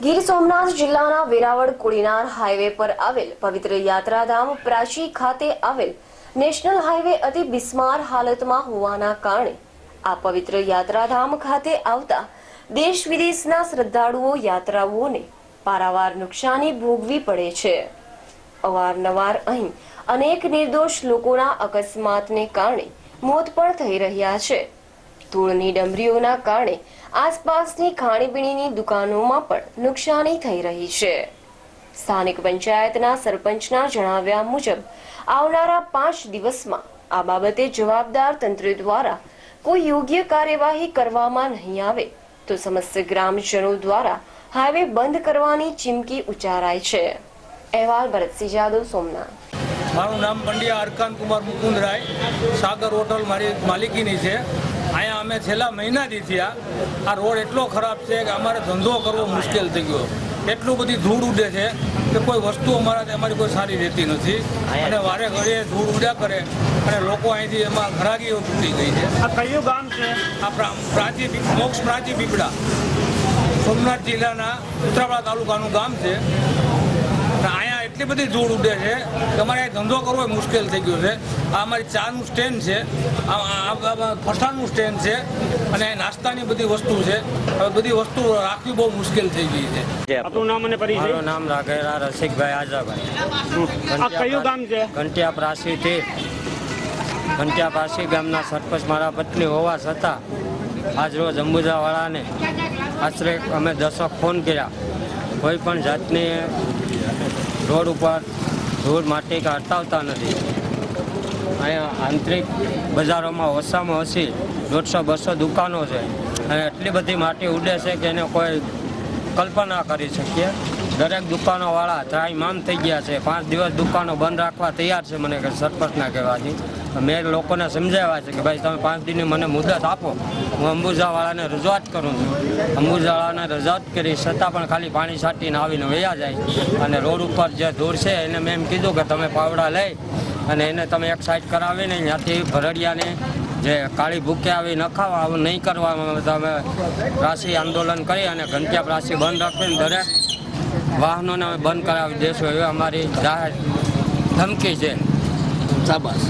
ગીર સોમનાથ જિલ્લાના વેરાવળ કોડીનાર હાઈવે પર આવેલ પવિત્ર યાત્રાધામ પ્રાચી ખાતે આવેલ નેશનલ હાઈવે અતિ બિસ્માર હાલતમાં હોવાના કારણે આ પવિત્ર યાત્રાધામ ખાતે આવતા દેશ વિદેશના શ્રદ્ધાળુઓ યાત્રાઓને પારાવાર નુકસાની ભોગવી પડે છે. અવારનવાર અહીં અનેક નિર્દોષ લોકોના અકસ્માતને કારણે મોત પણ થઈ રહ્યા છે. ધૂળની ડમરીઓના કારણે આસપાસની ખાણીપીણીની દુકાનોમાં પણ નુકસાની થઈ રહી છે. સ્થાનિક પંચાયતના સરપંચના જણાવ્યા મુજબ, આવનારા પાંચ દિવસમાં આ બાબતે જવાબદાર તંત્ર દ્વારા કોઈ યોગ્ય કાર્યવાહી કરવામાં નહીં આવે તો સમસ્ત ગ્રામજનો દ્વારા હાઈવે બંધ કરવાની ચીમકી ઉચ્ચારાય છે. અહેવાલ ભરતસિંહ જાદવ, સોમનાથ. મારું નામ પંડ્યા અરકાન કુમાર મુકુંદરાય. સાગર હોટલ મારી માલિકીની છે. અહીંયા અમે છેલ્લા મહિનાથી થયા આ રોડ એટલો ખરાબ છે કે અમારે ધંધો કરવો મુશ્કેલ થઈ ગયો. એટલું બધી ધૂળ ઉડે છે કે કોઈ વસ્તુ અમારા અમારી કોઈ સારી રહેતી નથી. અને વારે ઘડીએ ધૂળ ઉડ્યા કરે અને લોકો અહીંથી એમાં ઘરાગીઓ તૂટી ગઈ છે. આ કયું ગામ છે? આ પ્રા- પ્રાચી મોક્ષ પ્રાચી પીપળા. સોમનાથ જિલ્લાના ઉત્તરાવાડા તાલુકાનું ગામ છે. અહીંયા એટલી બધી ધૂળ ઉડે છે. કે અમારે ધંધો કરવો એ મુશ્કેલ થઈ ગયો છે. આ અમારી ચાનું સ્ટેન્ડ છે. ફરસાણનું સ્ટેન્ડ છે. અને નાસ્તાની બધી વસ્તુ છે. હવે બધી વસ્તુ રાખવી બહુ મુશ્કેલ થઈ ગઈ છે. આપણું નામ અને પરિચય? મારું નામ રાઘેરા રસિકભાઈ આજાભાઈ આ કયું ગામ છે? ઘંટિયા પ્રાસીથી ઘંટિયા પ્રાસી ગામના સરપંચ મારા પત્ની હોવા છતાં આજરોજ અંબુજાવાળાને આશરે અમે દશક ફોન કર્યા. કોઈ પણ જાતની રોડ ઉપર રોડ માટી હટાવતા નથી. અહીંયા આંતરિક બજારોમાં ઓછામાં ઓછી દોઢસો, બસો દુકાનો છે. અને એટલી બધી માટી ઉડે છે કે એને કોઈ કલ્પના કરી શકીએ. દરેક દુકાનોવાળા ત્રાહીમામ થઈ ગયા છે. પાંચ દિવસ દુકાનો બંધ રાખવા તૈયાર છે, મને સરપંચના કહેવાથી. મેં લોકોને સમજાવ્યા છે કે ભાઈ તમે પાંચ દિનની મને મુદત આપો. હું અંબુજાવાળાને રજૂઆત કરું છું. અંબુજાવાળાને રજૂઆત કરી, છતાં પણ ખાલી પાણી છાંટીને આવીને વયા જાય. અને રોડ ઉપર જે ધૂળ છે, એને મેં એમ કીધું કે તમે પાવડા લઈ અને એને તમે એક સાઈડ કરાવીને ત્યાંથી ભરડિયાને જે કાળી ભૂકે આવી નખાવા આવું નહીં કરવામાં તમે રાશિ આંદોલન કરી અને ઘંટિયા રાશિ બંધ રાખીને દરેક વાહનોને અમે બંધ કરાવી દેશું એવી અમારી જાહેર ધમકી છે. શાબાશ